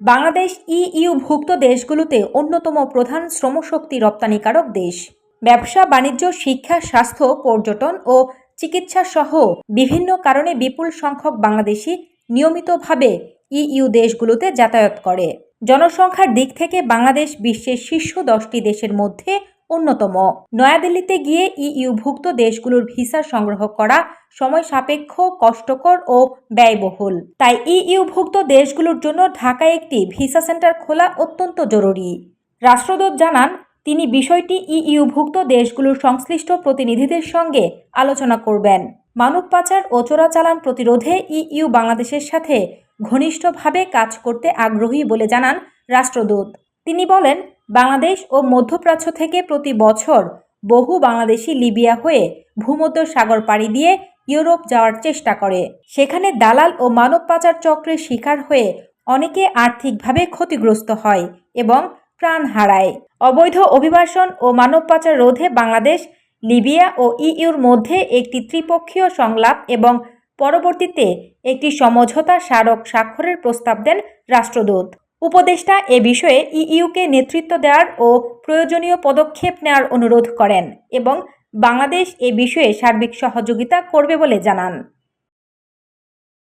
বাংলাদেশ ইইউভুক্ত দেশগুলোতে অন্যতম প্রধান শ্রমশক্তি রপ্তানিকারক দেশ। ব্যবসা, বাণিজ্য, শিক্ষা, স্বাস্থ্য, পর্যটন ও চিকিৎসা সহ বিভিন্ন কারণে বিপুল সংখ্যক বাংলাদেশি নিয়মিতভাবে ইইউ দেশগুলোতে যাতায়াত করে। জনসংখ্যার দিক থেকে বাংলাদেশ বিশ্বের শীর্ষ দশটি দেশের মধ্যে অন্যতম। নয়াদিল্লিতে গিয়ে ইইউভুক্ত দেশগুলোর ভিসা সংগ্রহ করা সময় সাপেক্ষ, কষ্টকর ও ব্যয়বহুল। তাই ইইউভুক্ত দেশগুলোর জন্য ঢাকায় একটি ভিসা সেন্টার খোলা অত্যন্ত জরুরি। রাষ্ট্রদূত জানান, তিনি বিষয়টি ইইউভুক্ত দেশগুলোর সংশ্লিষ্ট প্রতিনিধিদের সঙ্গে আলোচনা করবেন। মানব পাচার ও চোরাচালান প্রতিরোধে ইইউ বাংলাদেশের সাথে ঘনিষ্ঠভাবে কাজ করতে আগ্রহী বলে জানান রাষ্ট্রদূত। তিনি বলেন বাংলাদেশ ও মধ্যপ্রাচ্য থেকে প্রতি বছর বহু বাংলাদেশি লিবিয়া হয়ে ভূমধ্য সাগর পাড়ি দিয়ে ইউরোপ যাওয়ার চেষ্টা করে। সেখানে দালাল ও মানব পাচার চক্রের শিকার হয়ে অনেকে আর্থিকভাবে ক্ষতিগ্রস্ত হয় এবং প্রাণ হারায়। অবৈধ অভিবাসন ও মানব পাচার রোধে বাংলাদেশ, লিবিয়া ও ইইউর মধ্যে একটি ত্রিপক্ষীয় সংলাপ এবং পরবর্তীতে একটি সমঝোতা স্মারক স্বাক্ষরের প্রস্তাব দেন রাষ্ট্রদূত। উপদেষ্টা এ বিষয়ে ইইউকে নেতৃত্ব দেওয়ার ও প্রয়োজনীয় পদক্ষেপ নেওয়ার অনুরোধ করেন এবং বাংলাদেশ এ বিষয়ে সার্বিক সহযোগিতা করবে বলে জানান।